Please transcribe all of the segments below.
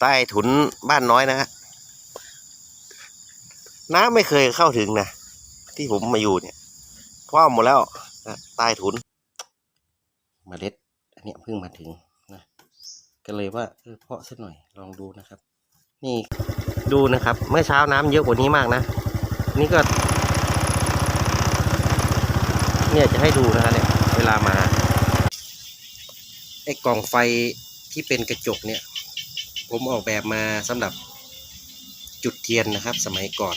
ใต้ถุนบ้านน้อยนะฮะน้ำไม่เคยเข้าถึงนะ ที่ผมมาอยู่เนี่ยคว่ำหมดแล้วนะใต้ถุนเมล็ด อันนี้เพิ่งมาถึงนะก็เลยว่าเออเพาะสักหน่อยลองดูนะครับ นี่ดูนะครับ เมื่อเช้าน้ำเยอะกว่านี้มากนะ นี่ก็ เนี่ยจะให้ดูนะฮะเนี่ย เวลามาไอ้กล่องไฟที่เป็นกระจกเนี่ย ผมออกแบบมาสำหรับจุดเทียนนะครับสมัยก่อน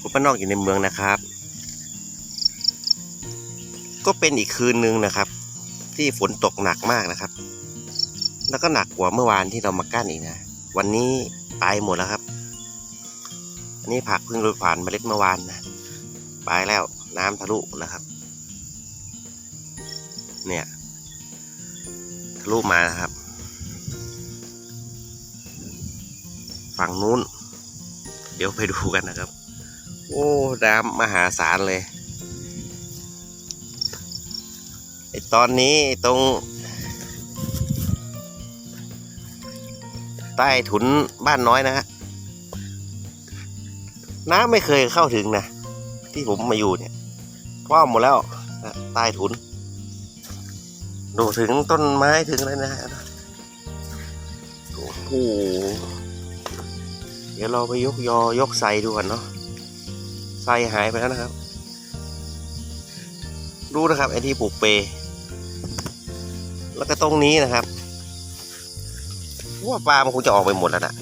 ผมป้านอกอยู่ในเมืองนะครับ ก็เป็นอีกคืนนึงนะครับ ที่ฝนตกหนักมากนะครับ แล้วก็หนักกว่าเมื่อวานที่เรามากั้นอีกนะ วันนี้ตายหมดแล้วครับ อันนี้ผักเพิ่งโรยผ่านเมล็ดเมื่อวานนะตายแล้วน้ำทะลุแล้วครับ เนี่ยทะลุมานะครับ ฝั่งนู้น เดี๋ยวไปดูกันนะครับ โอ้น้ำมหาศาลเลยไอตอนนี้ตรง ใต้ถุนบ้านน้อยนะฮะน้ำไม่เคยเข้าถึงนะ ที่ผมมาอยู่เนี่ยคว่ำหมดแล้วใต้ถุน ดูถึงต้นไม้ถึงอะไรนะฮะโอ้โหเดี๋ยวเราไปยกยอยกใส่ดูก่อนเนาะใส่หายไปแล้วนะครับ ดูนะครับไอที่ปลูกเป แล้วก็ตรงนี้นะครับ ว่าปลามันคงจะออกไปหมดแล้วนะ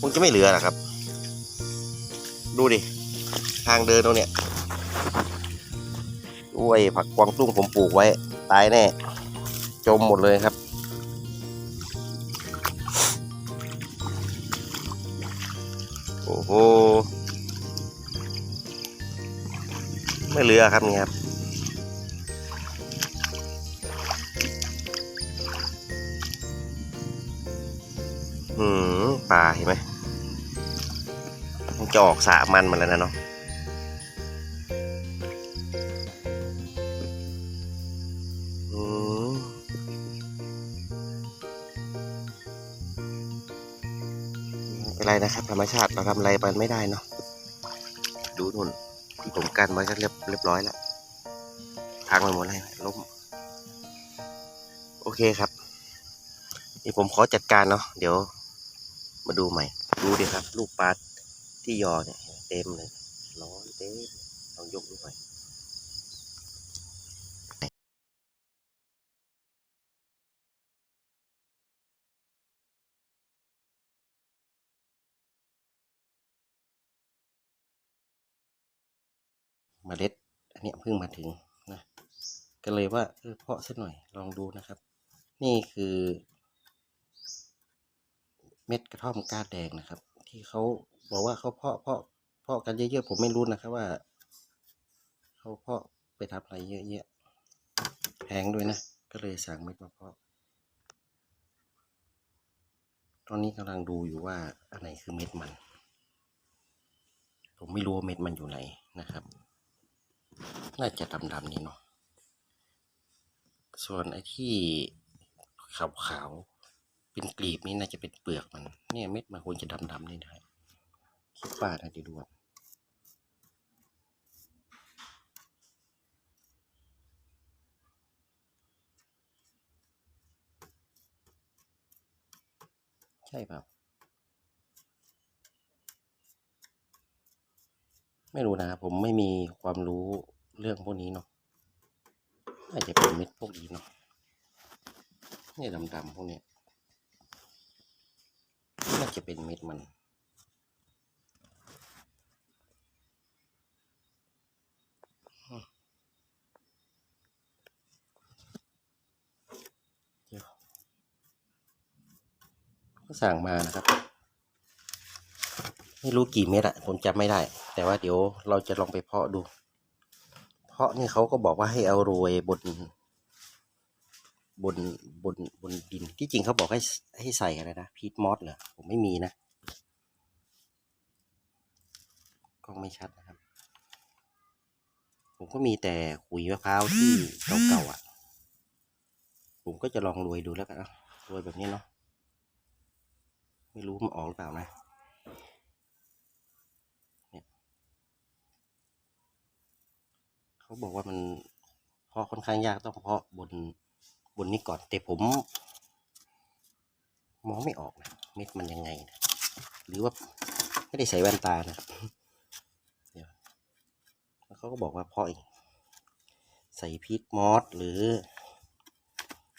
คงจะไม่เหลือนะครับ ดูดิ ทางเดินตรงเนี้ยด้วยผักกวางตุ้งผมปลูกไว้ ตายแน่ จมหมดเลยครับโอ้โหไม่เหลือครับนี่ครับ อืมปลาเห็นไหมมันจะออกสามันมาแล้วนะเนาะอืมไม่เป็นไรนะครับ ธรรมชาติเราทำอะไรมันไม่ได้เนาะดูนู่นที่ผมกันไว้ก็เรียบเรียบร้อยแล้วพังไปหมดเลยล้ม โอเคครับนี่ผมขอจัดการเนาะเดี๋ยว มาดูใหม่ ดูดิครับ ลูกปลาที่ยอเนี่ยเต็มเลย ร้อนเต็มลองยกดูหน่อยเมล็ดอันนี้เพิ่งมาถึงนะก็เลยว่าเออเพาะสักหน่อยลองดูนะครับ นี่คือ เม็ดกระท่อมก้าแดงนะครับ ที่เขาบอกว่าเขาเพาะเพาะเพาะกันเยอะๆผมไม่รู้นะครับว่าเขาเพาะไปทำอะไรเยอะแยะแพงด้วยนะ ก็เลยสั่งเม็ดมาเพาะ ตอนนี้กำลังดูอยู่ว่าอันไหนคือเม็ดมัน ผมไม่รู้ว่าเม็ดมันอยู่ไหนนะครับ น่าจะดำๆนี่เนาะส่วนไอ้ที่ขาวๆ เป็นกลีบนี่น่าจะเป็นเปลือกมัน เนี่ยเม็ดมันควรจะดำๆนี่นะคิดว่านะเดี๋ยวดูก่อนใช่เปล่าไม่รู้นะผมไม่มีความรู้เรื่องพวกนี้เนาะน่าจะเป็นเม็ดพวกนี้เนาะเนี่ยดำๆพวกเนี้ย จะเป็นเม็ดมันเดี๋ยวก็สั่งมานะครับ ไม่รู้กี่เม็ดอะผมจำไม่ได้ แต่ว่าเดี๋ยวเราจะลองไปเพาะดู เพาะนี่เขาก็บอกว่าให้เอาโรยบน บนบนบนดินที่จริงเขาบอกให้ให้ใส่อะไรนะพีทมอสเหรอผมไม่มีนะกล้องไม่ชัดนะครับ ผมก็มีแต่ขุยมะพร้าวที่เก่าๆอะ ผมก็จะลองโรยดูแล้วกันเนะโรยแบบนี้เนาะไม่รู้มันออกหรือเปล่านะเนี่ยเขาบอกว่ามันเพาะค่อนข้างยากต้องเพาะบน บนนี้ก่อน แต่ผม มองไม่ออกนะ เม็ดมันยังไงนะ หรือว่าไม่ได้ใส่แว่นตานะเดี๋ยวเขาก็บอกว่าเพาะเองใส่พีทมอสหรือ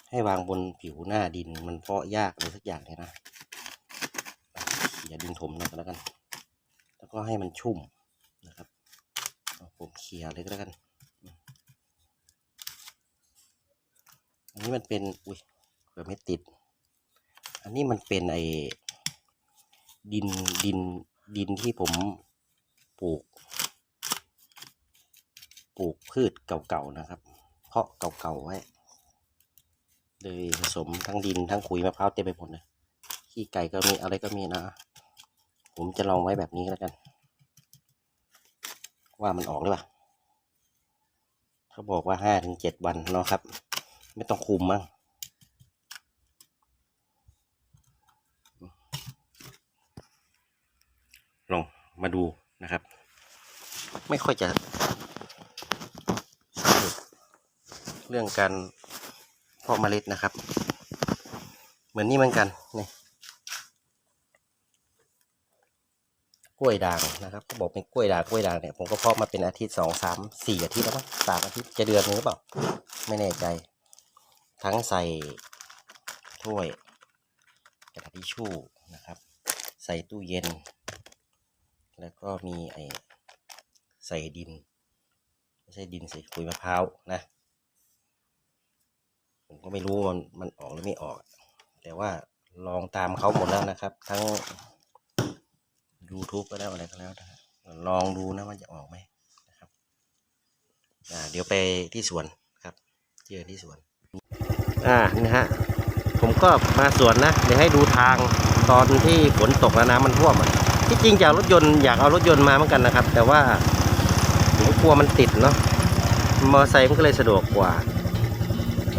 ให้วางบนผิวหน้าดินมันเพาะยากเลยสักอย่างเนี่ยนะอย่าดินถมนะแล้วกัน แล้วก็ให้มันชุ่มนะครับผมเคลียร์เลยก็แล้วกัน อันนี้มันเป็น อุ้ยเผื่อไม่ติด อันนี้มันเป็นไอ้ดินดินดินที่ผมปลูก ปลูกพืชเก่าๆนะครับ เพาะเก่าๆไว้เลยผสมทั้งดินทั้งขุยมะพร้าวเต็มไปหมดเลยขี้ไก่ก็มีอะไรก็มีนะ ผมจะลองไว้แบบนี้แล้วกัน ว่ามันออกหรือเปล่าเขาบอกว่าห้าถึงเจ็ดวันเนาะครับ ไม่ต้องคุมมั้งลองมาดูนะครับ ไม่ค่อยจะเร็จเรื่องการเพาะเมล็ดนะครับ เหมือนนี่เหมือนกันนี่กล้วยด่างนะครับเขาบอกเป็นกล้วยด่างกล้วยด่างเนี่ยผมก็เพาะมาเป็นอาทิตย์สองสามสี่อาทิตย์แล้วมั้งสามอาทิตย์จะเดือนนึงหรือเปล่า ไม่แน่ใจ ทั้งใส่ถ้วยกระดาษทิชชู่นะครับ ใส่ตู้เย็น แล้วก็มีไอใส่ดิน ไม่ใช่ดินใสิขุยมะพร้าวนะ ผมก็ไม่รู้มันมันออกหรือไม่ออก แต่ว่าลองตามเขาหมดแล้วนะครับ ทั้ง YouTube ก็แล้วอะไรก็แล้วนะลองดูนะว่าจะออกไหมนะครับเดี๋ยวไปที่สวนครับเจอที่สวน อ่านี่ฮะผมก็มาสวนนะเดี๋ยวให้ดูทางตอนที่ฝนตกแล้วน้ำมันท่วมอะที่จริงจะเอารถยนต์อยากเอารถยนต์มาเหมือนกันนะครับ แต่ว่าผมกลัวมันติดเนาะมอเตอร์ไซค์มันก็เลยสะดวกกว่า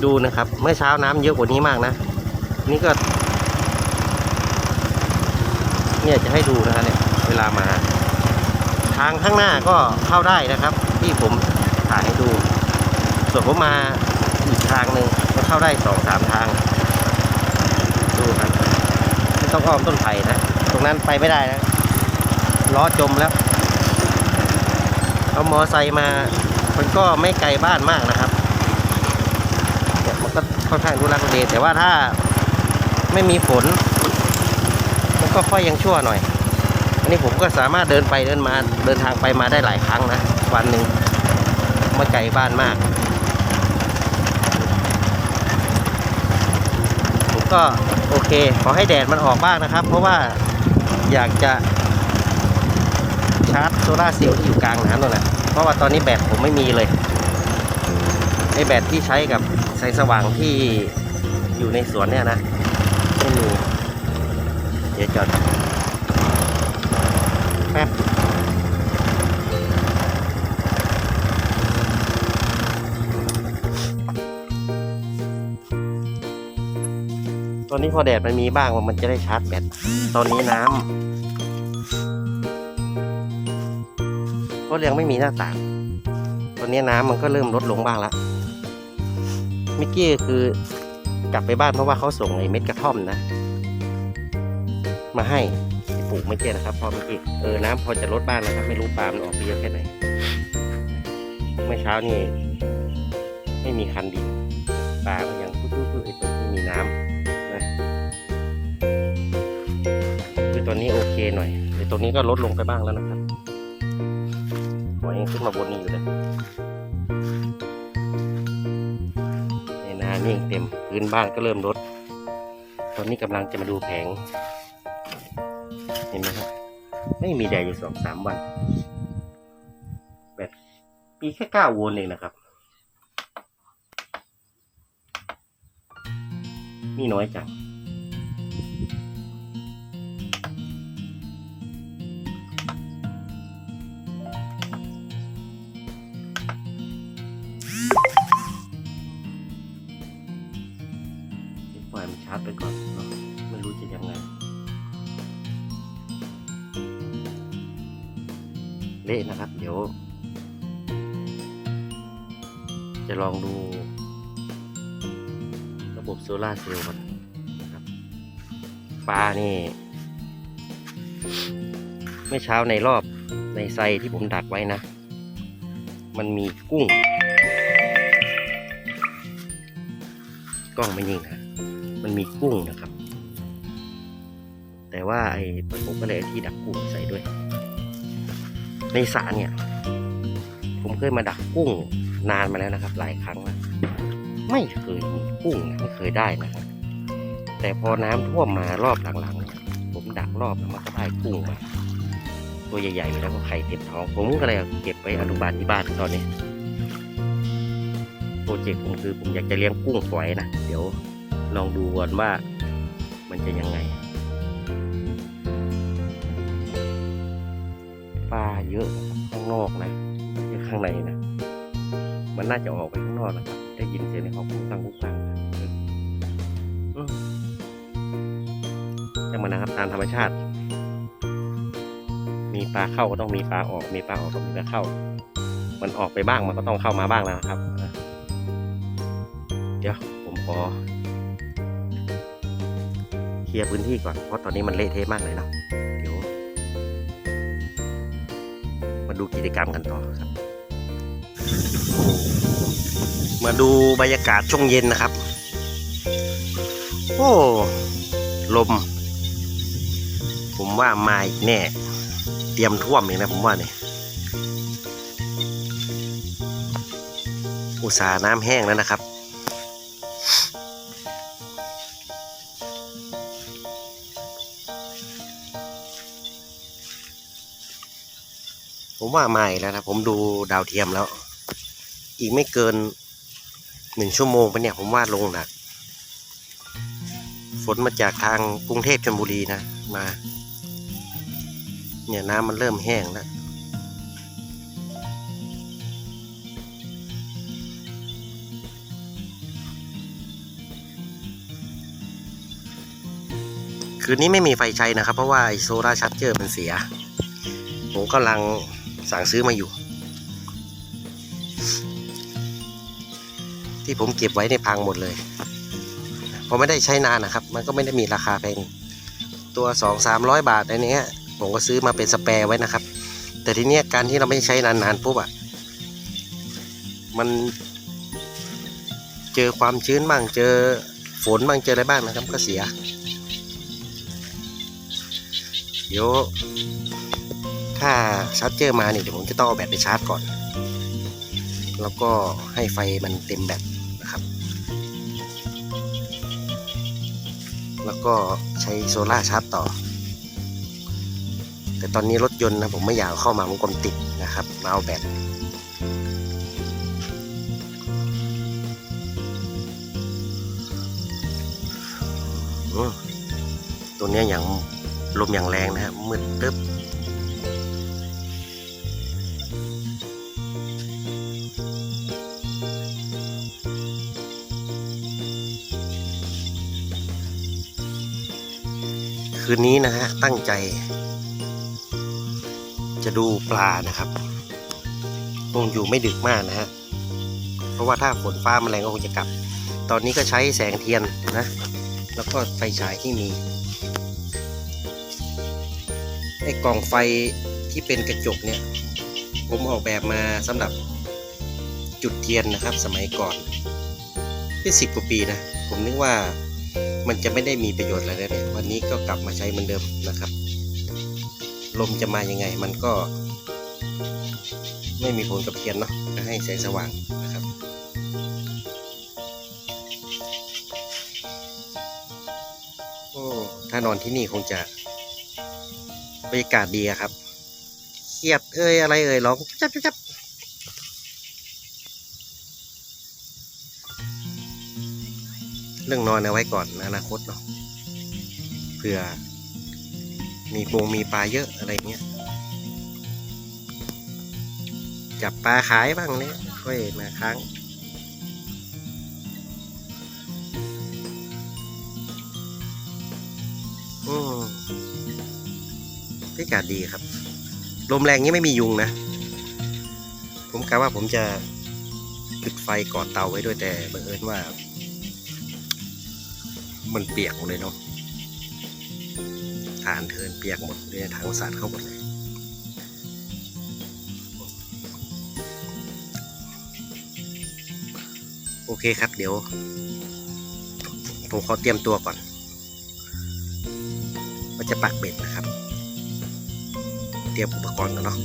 ดูนะครับ เมื่อเช้าน้ำเยอะกว่านี้มากนะ นี่ก็ เนี่ยจะให้ดูนะฮะเนี่ยเวลามา ทางข้างหน้าก็เข้าได้นะครับ ที่ผมถ่ายให้ดู ส่วนผมมาอีกทางหนึ่ง เข้าได้สองสามทาง ดูครับไม่ต้องอ้อมต้นไผ่นะ ตรงนั้นไปไม่ได้นะล้อจมแล้ว เอามอไซค์มา มันก็ไม่ไกลบ้านมากนะครับเนี่ยมันก็ค่อนข้างดูรักเดแต่ว่าถ้าไม่มีฝน มันก็ค่อยยังชั่วหน่อย อันนี้ผมก็สามารถเดินไปเดินมาเดินทางไปมาได้หลายครั้งนะ วันหนึ่งไม่ไกลบ้านมาก ผม ก็โอเค ขอให้แดดมันออกบ้างนะครับ เพราะว่าอยากจะชาร์จโซลาเซลล์ที่อยู่กลางน้ำนั่นแหละเพราะว่าตอนนี้แบตผมไม่มีเลยไอแบตที่ใช้กับแสงสว่างที่อยู่ในสวนเนี่ยนะไม่มีเดี๋ยวจอด ตอนนี้พอแดดมันมีบ้างมันจะได้ชาร์จแบตตอนนี้น้ำก็ยังไม่มีหน้าต่างตอนนี้น้ำมันก็เริ่มลดลงบ้างแล้วมื่อกี้คือกลับไปบ้านเพราะว่าเขาส่งไอ้เม็ดกระท่อมนะ มาให้ปลูกไม่เจนะครับพอมื่อกี้เออน้ำพอจะลดบ้างนะครับ ไม่รู้ปลามันออกไปเยอะแค่ไหนเมื่อเช้านี่ไม่มีคันดินปลาก็ยัง ตอนนี้โอเคหน่อยแต่ตรงนี้ก็ลดลงไปบ้างแล้วนะครับหอยยังขึ้นมาบนนี้อยู่เลยในนานี่ยังเต็มพื้นบ้านก็เริ่มลด ตอนนี้กำลังจะมาดูแผง เห็นไหมครับ ไม่มีแดดอยู่สองสามวันแบบปีแค่เก้าโวลต์เองนะครับมีน้อยจัง องดู ระบบโซลาเซลล์ก่อนนะครับปลานี่เมื่อเช้าในรอบในไซที่ผมดักไว้นะ มันมีกุ้ง กล้องไม่นิ่งนะมันมีกุ้งนะครับ แต่ว่าไอ้ผมก็เลยที่ดักกุ้งใส่ด้วย ในสระเนี่ย ผมเคยมาดักกุ้ง นานมาแล้วนะครับ หลายครั้งแล้วไม่เคยมีกุ้งนะไม่เคยได้นะครับ แต่พอน้ำท่วมมารอบหลังๆผมดักรอบแล้วมันก็ได้กุ้งมาตัวใหญ่ๆแล้วก็ไข่เต็มท้อง ผมก็เลยเก็บไปอนุบาลที่บ้านตอนนี้โปรเจกต์ผมคือผมอยากจะเลี้ยงกุ้งฝอยนะเดี๋ยวลองดูก่อนว่ามันจะยังไงปลาเยอะข้างนอกนะไม่ใช่ข้างในนะ มันน่าจะออกไปข้างนอกนะครับได้ยินเสียงในห้องกุ้งตังกุ้งตังอืมจังมันนะครับตามธรรมชาติ มีปลาเข้าก็ต้องมีปลาออก มีปลาออกก็มีปลาเข้า มันออกไปบ้างมันก็ต้องเข้ามาบ้างแล้วนะครับเดี๋ยวผมขอเคลียร์พื้นที่ก่อนเพราะตอนนี้มันเละเทะมากเลยเนาะเดี๋ยว มาดูกิจกรรมกันต่อครับ มาดูบรรยากาศช่วงเย็นนะครับ โอ้ ลม ผมว่ามาอีกแน่ เตรียมท่วมอีกนะผมว่าเนี่ยอุตสาห์น้ำแห้งแล้วนะครับ ผมว่ามาแล้วนะผมดูดาวเทียมแล้ว อีกไม่เกินหนึ่งชั่วโมงไปเนี่ยผมว่าลงหนัก ฝนมาจากทางกรุงเทพชลบุรีนะมา เนี่ยน้ำมันเริ่มแห้งแล้วคืนนี้ไม่มีไฟใช้นะครับ เพราะว่าโซลาร์ชาร์เจอร์มันเสีย ผมกำลังสั่งซื้อมาอยู่ ที่ผมเก็บไว้ในพังหมดเลยเพราะไม่ได้ใช้นานนะครับ มันก็ไม่ได้มีราคาแพงตัวสองสามร้อยบาทอันนี้ผมก็ซื้อมาเป็นสเปร์ไว้นะครับ แต่ทีเนี้ยการที่เราไม่ใช้นานๆปุ๊บอะมันเจอความชื้นบ้างเจอฝนบ้างเจออะไรบ้างนะครับก็เสีย เดี๋ยวถ้าชาร์จเจอร์มาเนี่ยเดี๋ยวผมจะต้องเอาแบตไปชาร์จก่อน แล้วก็ให้ไฟมันเต็มแบต แล้วก็ใช้โซล่าชาร์จต่อ แต่ตอนนี้รถยนต์นะผมไม่อยากเข้ามาผมกลมติดนะครับมาเอาแบตตัวนี้อย่างลมอย่างแรงนะฮะมืดตึ๊บ คืนนี้นะฮะ ตั้งใจ จะดูปลานะครับคงอยู่ไม่ดึกมากนะฮะ เพราะว่าถ้าฝนฟ้าแมลงก็คงจะกลับ ตอนนี้ก็ใช้แสงเทียนนะ แล้วก็ไฟฉายที่มี ไอ้กล่องไฟที่เป็นกระจกเนี่ย ผมออกแบบมาสำหรับจุดเทียนนะครับ สมัยก่อน เป็นสิบกว่าปีนะ ผมนึกว่า มันจะไม่ได้มีประโยชน์อะไรแล้วเนี่ยวันนี้ก็กลับมาใช้เหมือนเดิมนะครับ ลมจะมายังไงมันก็ ไม่มีผลกับเทียนเนาะก็ให้แสงสว่างนะครับ โอ้ถ้านอนที่นี่คงจะบรรยากาศดีครับเครียดเอ้ยอะไรเอ่ยร้องจับจับ เรื่องนอนเอาไว้ก่อนอนาคตเนาะเผื่อ มีปงมีปลาเยอะอะไรเงี้ยจับปลาขายบ้างเนี่ยค่อยมาค้างอืมพิกาศดีครับ ลมแรงนี้ไม่มียุงนะ ผมกะว่าผมจะจุดไฟก่อเตาไว้ด้วยแต่บังเอิญว่า มันเปียกหมดเลยเนาะทานเทินเปียกหมดเลยทางสารเข้าหมดเลยโอเคครับ เดี๋ยว ผมขอเตรียมตัวก่อนว่าจะปักเบ็ดนะครับ เตรียมอุปกรณ์ก่อนเนาะ